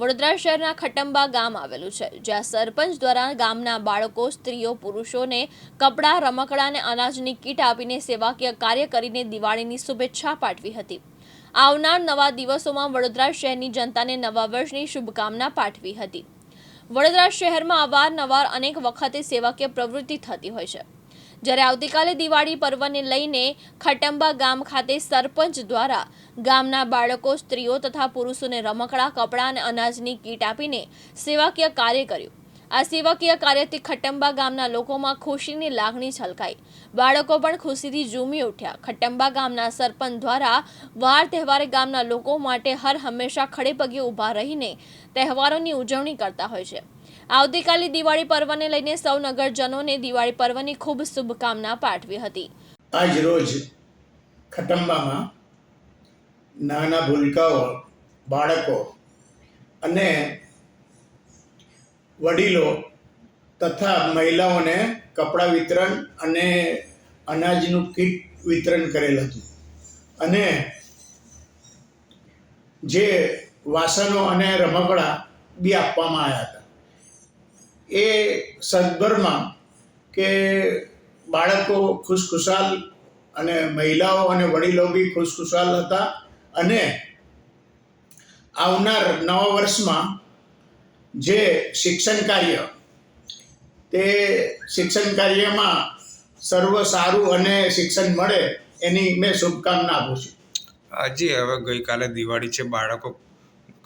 વડોદરા શહેરના ખટંબા ગામ આવેલું છે, જ્યાં સરપંચ દ્વારા ગામના બાળકો, સ્ત્રીઓ, પુરુષોને કપડાં, રમકડાં અને અનાજની કીટ આપીને સેવાકીય કાર્ય કરીને દિવાળીની શુભેચ્છા પાઠવી હતી. આવનાર નવા દિવસોમાં વડોદરા શહેરની જનતાને નવા વર્ષની શુભકામના પાઠવી હતી. વડોદરા શહેરમાં અવારનવાર અનેક વખતે સેવાકીય પ્રવૃત્તિ થતી હોય છે. જ્યારે આવતીકાલે દિવાળી પર્વને લઈને ખટંબા ગામ ખાતે સરપંચ દ્વારા ગામના બાળકો, સ્ત્રીઓ તથા પુરુષોને રમકડા, કપડાં અને અનાજની કીટ આપીને સેવાકીય કાર્ય કર્યું. આ સેવાકીય કાર્યથી ખટંબા ગામના લોકોમાં ખુશીની લાગણી છલકાઈ. બાળકો પણ ખુશીથી ઝૂમી ઉઠ્યા. ખટંબા ગામના સરપંચ દ્વારા વાર તહેવારે ગામના લોકો માટે હર હંમેશા ખડે પગે ઊભા રહીને તહેવારોની ઉજવણી કરતા હોય છે. આવતીકાલે દિવાળી પર્વને લઈને સૌ નગરજનોને દિવાળી પર્વની ખૂબ શુભકામના પાઠવી હતી. આજ રોજ ખટંબામાં નાના ભૂલકાઓ, બાળકો અને વડીલો તથા મહિલાઓને કપડાં વિતરણ અને અનાજનું કીટ વિતરણ કરેલ હતું. અને જે વાસણો અને રમકડા બી આપવામાં આવ્યા હતા. એ સદભરમાં કે બાળકો ખુશખુશાલ અને મહિલાઓ અને વડીલો બી ખુશખુશાલ હતા અને આવનાર નવા વર્ષમાં જે શિક્ષણ કાર્ય, તે શિક્ષણ કાર્યમાં સર્વ સારું અને શિક્ષણ મળે એની મેં શુભકામના આપું છું. હજી હવે ગઈકાલે દિવાળી છે, બાળકો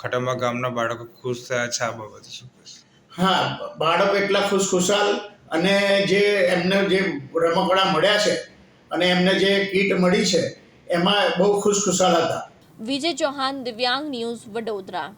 ખટમા ગામના બાળકો ખુશ થયા છે, આ બાબતે શું કહેશો? હા, બાળકો એટલા ખુશખુશાલ અને જે એમને જે રમકડા મળ્યા છે અને એમને જે કીટ મળી છે, એમાં બહુ ખુશખુશાલ હતા. વિજય ચૌહાણ, દિવ્યાંગ ન્યૂઝ વડોદરા.